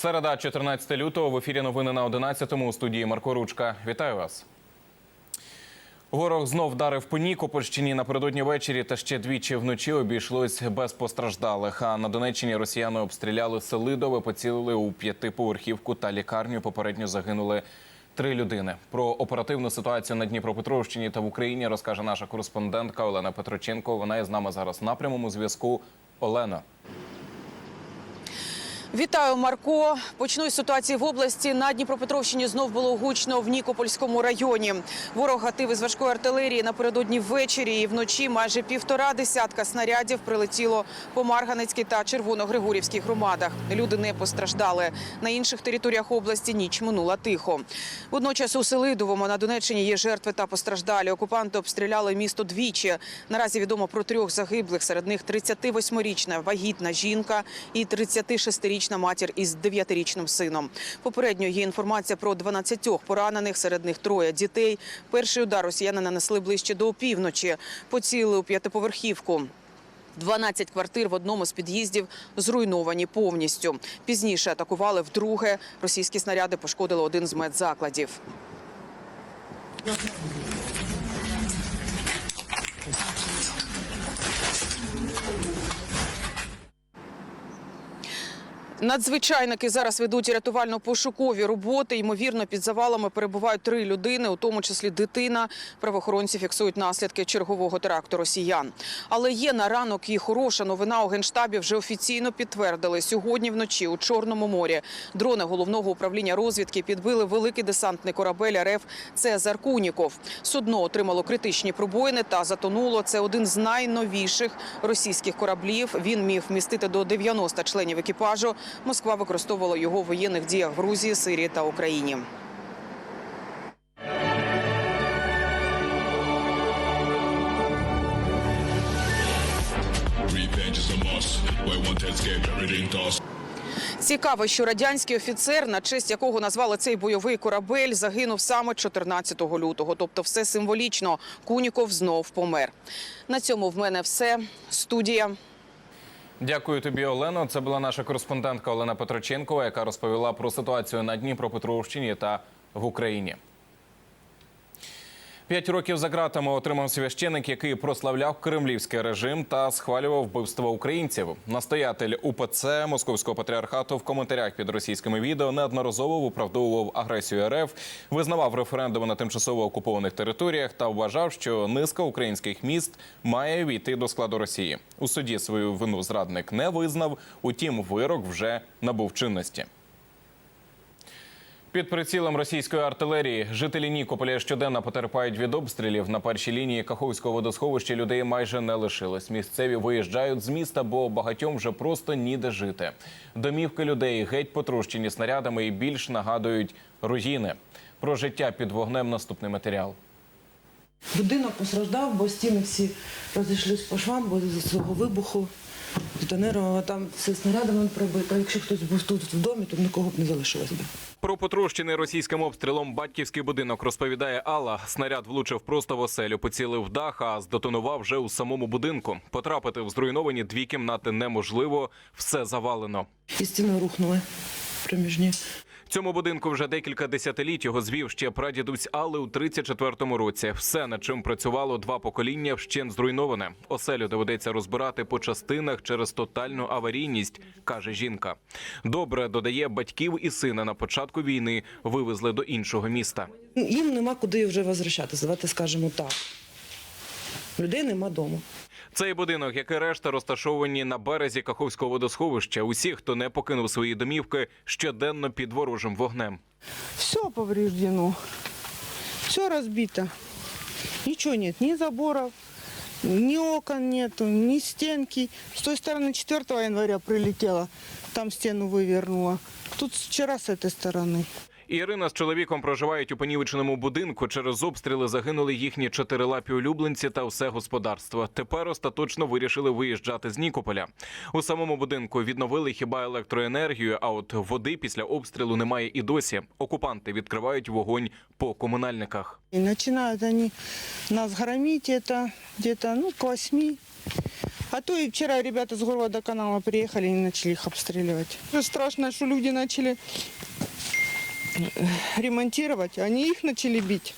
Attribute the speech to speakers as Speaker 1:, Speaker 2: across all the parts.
Speaker 1: Середа, 14 лютого. В ефірі новини на 11-му у студії Марко Ручка. Вітаю вас. Ворог знов вдарив по Нікопольщині напередодні ввечері та ще двічі вночі обійшлось без постраждалих. А на Донеччині росіяни обстріляли Селидове, поцілили у п'ятиповерхівку та лікарню. Попередньо загинули три людини. Про оперативну ситуацію на Дніпропетровщині та в Україні розкаже наша кореспондентка Олена Петроченко. Вона є з нами зараз на прямому зв'язку. Олена.
Speaker 2: Вітаю, Марко. Почну із ситуації в області. На Дніпропетровщині знов було гучно в Нікопольському районі. Ворог гатив із важкої артилерії напередодні ввечері і вночі майже півтора десятка снарядів прилетіло по Марганецькій та Червоногригорівській громадах. Люди не постраждали. На інших територіях області ніч минула тихо. Водночас у Селидовому на Донеччині є жертви та постраждалі. Окупанти обстріляли місто двічі. Наразі відомо про трьох загиблих. Серед них 38-річна вагітна жінка і 36-річна матір із 9-річним сином. Попередньо є інформація про 12 поранених, серед них троє дітей. Перший удар росіяни нанесли ближче до опівночі. Поцілили у п'ятиповерхівку. 12 квартир в одному з під'їздів зруйновані повністю. Пізніше атакували вдруге. Російські снаряди пошкодили один з медзакладів. Надзвичайники зараз ведуть рятувально-пошукові роботи. Ймовірно, під завалами перебувають три людини, у тому числі дитина. Правоохоронці фіксують наслідки чергового теракту росіян. Але є на ранок і хороша новина у генштабі. Вже офіційно підтвердили сьогодні вночі у Чорному морі. Дрони головного управління розвідки підбили великий десантний корабель РФ Цезар Куніков. Судно отримало критичні пробоїни та затонуло. Це один з найновіших російських кораблів. Він міг вмістити до 90 членів екіпажу. Москва використовувала його в воєнних діях в Грузії, Сирії та Україні. Цікаво, що радянський офіцер, на честь якого назвали цей бойовий корабель, загинув саме 14 лютого. Тобто, все символічно. Куніков знов помер. На цьому в мене все. Студія.
Speaker 1: Дякую тобі, Олено. Це була наша кореспондентка Олена Петроченкова, яка розповіла про ситуацію на Дніпропетровщині та в Україні. П'ять років за ґратами отримав священик, який прославляв кремлівський режим та схвалював вбивство українців. Настоятель УПЦ Московського патріархату в коментарях під російськими відео неодноразово виправдовував агресію РФ, визнавав референдуми на тимчасово окупованих територіях та вважав, що низка українських міст має війти до складу Росії. У суді свою вину зрадник не визнав. Утім, вирок вже набув чинності. Під прицілом російської артилерії жителі Нікополя щоденно потерпають від обстрілів. На першій лінії Каховського водосховища людей майже не лишилось. Місцеві виїжджають з міста, бо багатьом вже просто ніде жити. Домівки людей геть потрощені снарядами і більш нагадують руїни. Про життя під вогнем наступний матеріал.
Speaker 3: Будинок постраждав, бо стіни всі розійшлись по швам, бо з цього вибуху детонировано там все снарядами прибито. Якщо хтось був тут в домі, то нікого б не залишилось би.
Speaker 1: Про потрощений російським обстрілом батьківський будинок розповідає Алла. Снаряд влучив просто в оселю, поцілив дах, а здетонував вже у самому будинку. Потрапити в зруйновані дві кімнати неможливо, все завалено.
Speaker 3: І стіни рухнули проміжні.
Speaker 1: Цьому будинку вже декілька десятиліть його звів ще прадідусь Алли у 34-му році. Все, над чим працювало два покоління, вщен зруйноване. Оселю доведеться розбирати по частинах через тотальну аварійність, каже жінка. Добре додає батьків і сина на початку війни вивезли до іншого міста.
Speaker 3: Їм нема куди вже возвращатися, давайте скажемо так Людей нема дому.
Speaker 1: Цей будинок, як і решта, розташовані на березі Каховського водосховища. Усі, хто не покинув свої домівки, щоденно під ворожим вогнем.
Speaker 4: Все повреждено, все разбито. Ничего нет, ни заборов, ни окон нету, ни стенки. С той стороны 4 января прилетела, там стену вывернула. Тут вчера с этой стороны.
Speaker 1: Ірина з чоловіком проживають у понівеченому будинку. Через обстріли загинули їхні чотирилапі улюбленці та все господарство. Тепер остаточно вирішили виїжджати з Нікополя. У самому будинку відновили хіба електроенергію, а от води після обстрілу немає і досі. Окупанти відкривають вогонь по комунальниках.
Speaker 4: И начинают они нас громить это где-то ну, к восьми. А то и вчера ребята с города канала приехали и начали их обстреливать. Уже Страшно, что люди начали э, ремонтировать, а они их начали бить.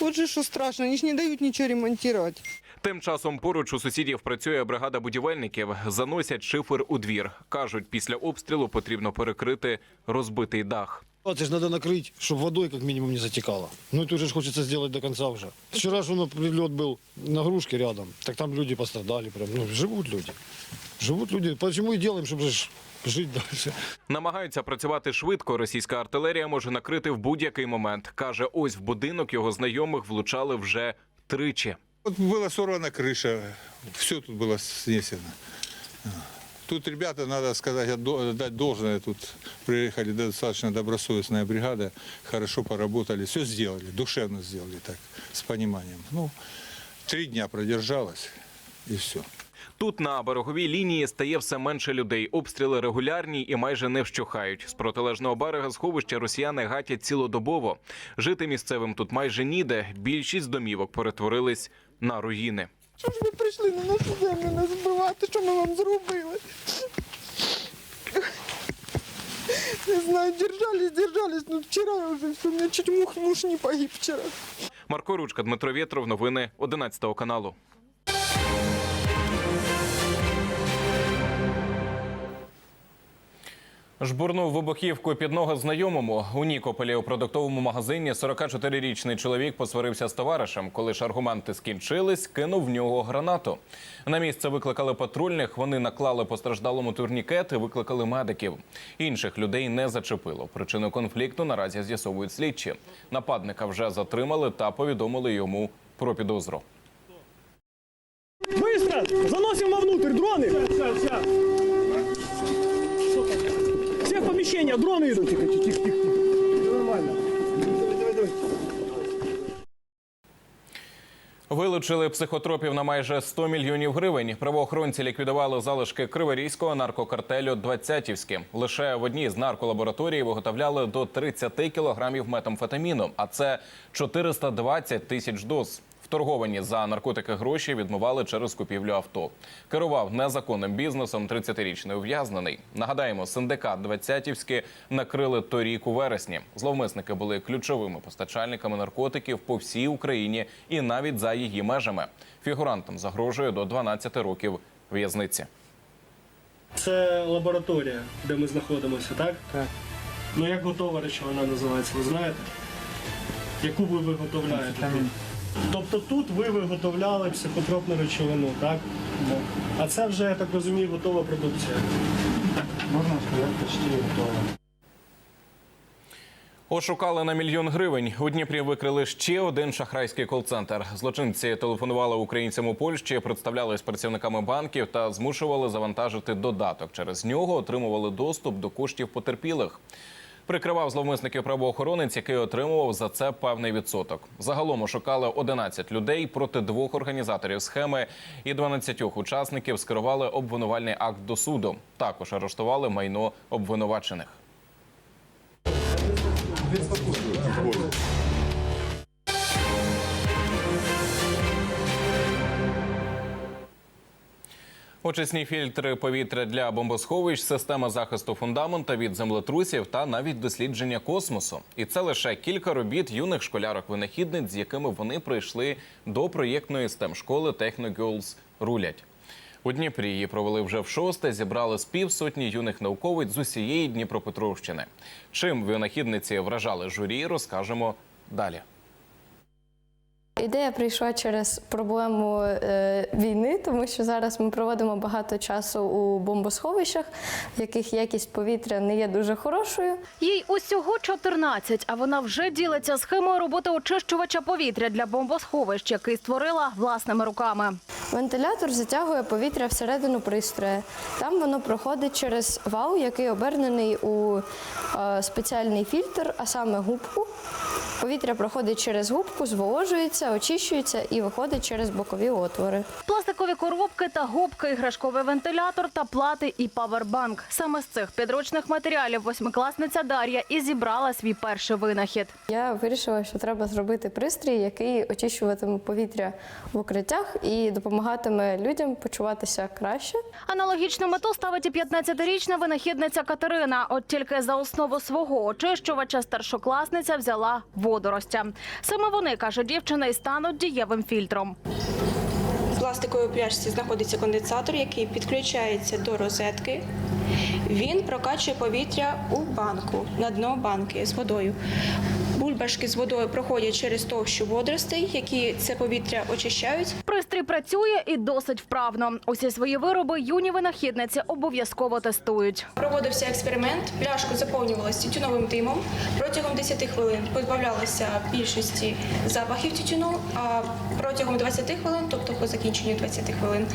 Speaker 4: Вот же что страшно, они же не дают ничего ремонтировать.
Speaker 1: Тим часом поруч у сусідів працює бригада будівельників. Заносять шифер у двір. кажуть, після обстрілу потрібно перекрити розбитий дах.
Speaker 5: Это же надо накрыть, чтобы водой как минимум не затекало. Ну это уже ж хочется сделать до конца уже. Вчера же ну, прилет был на грушке рядом, так там люди пострадали прям. Ну, живут люди. Живут люди. Почему и делаем, чтобы же ж жить дальше.
Speaker 1: Намагаються працювати швидко. Російська артилерія може накрити в будь-який момент. каже, ось в будинок його знайомих влучали вже тричі.
Speaker 6: Вот была сорвана крыша, все тут было снесено. Тут ребята, надо сказать, отдо- отдать должное, тут приехали достаточно добросовестная бригада, хорошо поработали, все сделали, душевно сделали так, с пониманием. Ну, три дня продержалась, и все.
Speaker 1: Тут на береговій лінії стає все менше людей. Обстріли регулярні і майже не вщухають. З протилежного берега сховища росіяни гатять цілодобово. Жити місцевим тут майже ніде. Більшість домівок перетворились на руїни.
Speaker 4: Що ж ви прийшли на нашу землю нас збивати? Що ми вам зробили? Не знаю, держались, держались. Ну вчера я вже все, у меня чуть муж, муж не погиб вчера.
Speaker 1: Марко Ручка, Дмитро Вєтров. Новини 11 каналу. Жбурнув вибухівку під ноги знайомому у Нікополі у продуктовому магазині. 44-річний чоловік посварився з товаришем. Коли ж аргументи скінчились, кинув в нього гранату. На місце викликали патрульних. Вони наклали постраждалому турнікет і викликали медиків. Інших людей не зачепило. Причину конфлікту наразі з'ясовують слідчі. Нападника вже затримали та повідомили йому про підозру.
Speaker 7: Быстро! Заносим вовнутрь дроны! Все в помещение, дроны идут. Тихо, тихо, тихо, тихо. Нормально. Давай, давай, давай.
Speaker 1: Вилучили психотропів на майже 100 мільйонів гривень. Правоохоронці ліквідували залишки криворізького наркокартелю «Двадцятівське». Лише в одній з нарколабораторій виготовляли до 30 кілограмів метамфетаміну, а це 420 тисяч доз. Вторговані за наркотики гроші відмивали через купівлю авто. Керував незаконним бізнесом 30-річний ув'язнений. Нагадаємо, синдикат «Двадцятівське» накрили торік у вересні. Зловмисники були ключовими постачальниками наркотиків по всій Україні і навіть за її межами. Фігурантам загрожує до 12 років в'язниці.
Speaker 7: Це лабораторія, де ми знаходимося, так? Так. Ну як готова речовина називається, ви знаєте? Яку ви виготовляєте тут? Тобто тут ви виготовляли психотропну речовину, так? А це вже, я так розумію, готова продукція.
Speaker 1: Ошукали на мільйон гривень. У Дніпрі викрили ще один шахрайський кол-центр. Злочинці телефонували українцям у Польщі, представлялись працівниками банків та змушували завантажити додаток. Через нього отримували доступ до коштів потерпілих. Прикривав зловмисників правоохоронець, який отримував за це певний відсоток. Загалом ошукали 11 людей проти двох організаторів схеми і 12 учасників скерували обвинувальний акт до суду. Також арештували майно обвинувачених. Очисні фільтри повітря для бомбосховищ, система захисту фундамента від землетрусів та навіть дослідження космосу. І це лише кілька робіт юних школярок-винахідниць, з якими вони прийшли до проєктної stem школи Technogirls рулять. У Дніпрі її провели вже в шосте, зібрали з півсотні юних науковиць з усієї Дніпропетровщини. Чим винахідниці вражали журі, розкажемо далі.
Speaker 8: Ідея прийшла через проблему е, війни, тому що зараз ми проводимо багато часу у бомбосховищах, в яких якість повітря не є дуже хорошою.
Speaker 9: Їй усього 14, а вона вже ділиться схемою роботи очищувача повітря для бомбосховищ, який створила власними руками.
Speaker 8: Вентилятор затягує повітря всередину пристрою. Там воно проходить через вал, який обернений у е, спеціальний фільтр, а саме губку. Повітря проходить через губку, зволожується, очищується і виходить через бокові отвори.
Speaker 9: Пластикові коробки та губки, іграшковий вентилятор та плати і павербанк. Саме з цих підручних матеріалів восьмикласниця Дар'я і зібрала свій перший винахід.
Speaker 8: Я вирішила, що треба зробити пристрій, який очищуватиме повітря в укриттях і допомагатиме людям почуватися краще.
Speaker 9: Аналогічну мету ставить і 15-річна винахідниця Катерина. От тільки за основу свого очищувача старшокласниця взяла водоростя. Саме вони, каже дівчина, і стануть дієвим фільтром.
Speaker 10: В пластиковій пляшці знаходиться конденсатор, який підключається до розетки. Він прокачує повітря у банку на дно банки з водою. Бульбашки з водою проходять через товщу водоростей, які це повітря очищають.
Speaker 9: Пристрій працює і досить вправно. Усі свої вироби юні винахідниці обов'язково тестують.
Speaker 10: Проводився експеримент. Пляшку заповнювалася тютюновим димом. Протягом 10 хвилин позбавлялися більшості запахів тютюну. А протягом 20 хвилин, тобто по закінченню 20 хвилин,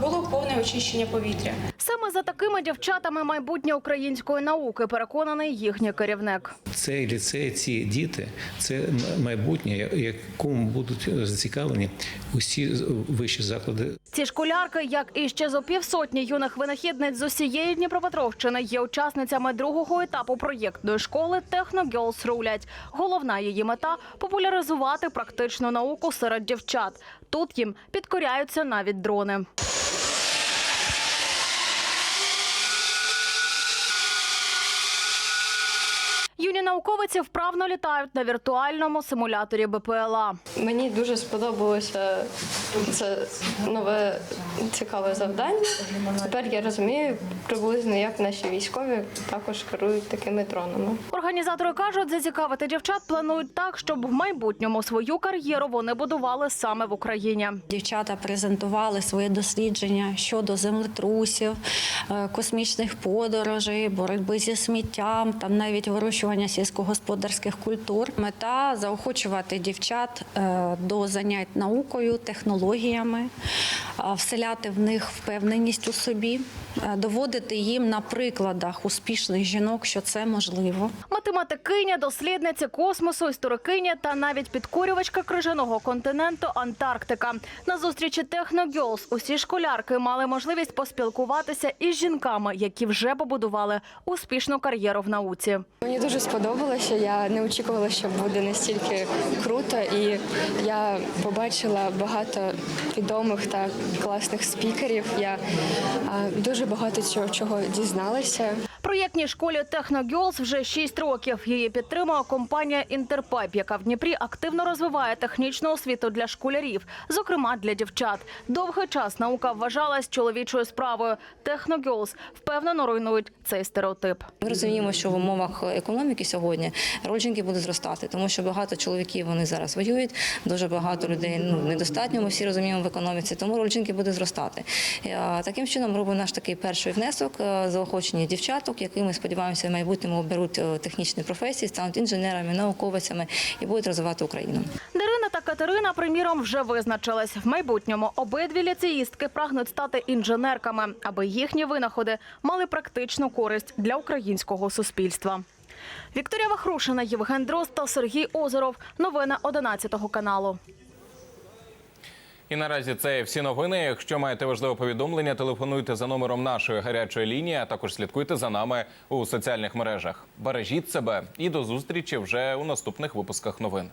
Speaker 10: було повне очищення повітря.
Speaker 9: Саме за такими дівчатами майбутнє української науки, переконаний їхній керівник.
Speaker 11: Цей ліцей, ці діти це майбутнє, якому будуть зацікавлені усі вищі заклади
Speaker 9: Ці школярки, як і ще зо півсотні юних винахідниць з усієї Дніпропетровщини, є учасницями другого етапу проєктної школи «Техногілс рулять. Головна її мета популяризувати практичну науку серед дівчат. Тут їм підкоряються навіть дрони. Юні науковиці вправно літають на віртуальному симуляторі БПЛА.
Speaker 8: Мені дуже сподобалося це нове цікаве завдання. Тепер я розумію приблизно, як наші військові також керують такими дронами.
Speaker 9: Організатори кажуть, зацікавити дівчат планують так, щоб в майбутньому свою кар'єру вони будували саме в Україні.
Speaker 12: Дівчата презентували свої дослідження щодо землетрусів, е, космічних подорожей, боротьби зі сміттям, там навіть вирощування сільськогосподарських культур. Мета заохочувати дівчат е, до занять наукою, технологіями, е, вселяти в них впевненість у собі, е, доводити їм на прикладах успішних жінок, що це можливо.
Speaker 9: Математикиня, дослідниця космосу, історикиня та навіть підкорювачка крижаного континенту Антарктика. На зустрічі Техногілс усі школярки мали можливість поспілкуватися із жінками, які вже побудували успішну кар'єру в науці.
Speaker 8: Мені дуже сподобалося. Я не очікувала, що буде настільки круто, і я побачила багато відомих та класних спікерів. Я дуже багато чого, дізналася.
Speaker 9: Проєктній школі Техногілс вже 6 років. Її підтримує компанія Інтерпайп, яка в Дніпрі активно розвиває технічну освіту для школярів, зокрема для дівчат. Довгий час наука вважалась чоловічою справою. Техногілс впевнено руйнують цей стереотип.
Speaker 13: Ми розуміємо, що в умовах економіки сьогодні роль жінки буде зростати, тому що багато чоловіків вони зараз воюють, дуже багато людей ну недостатньо. Ми всі розуміємо в економіці, тому роль жінки буде зростати. Е, Таким чином робимо наш такий перший внесок е, заохочення дівчаток, які ми сподіваємося в майбутньому оберуть е, технічні професії, стануть інженерами, науковицями і будуть розвивати Україну.
Speaker 9: Дарина та Катерина, приміром, вже визначились. В майбутньому обидві ліцеїстки прагнуть стати інженерками, аби їхні винаходи мали практичну користь для українського суспільства. Вікторія Вахрушина, Євген Дрозд та Сергій Озеров. Новини 11 каналу.
Speaker 1: І наразі це всі новини. Якщо маєте важливе повідомлення, телефонуйте за номером нашої гарячої лінії. А також слідкуйте за нами у соціальних мережах. Бережіть себе і до зустрічі вже у наступних випусках новин.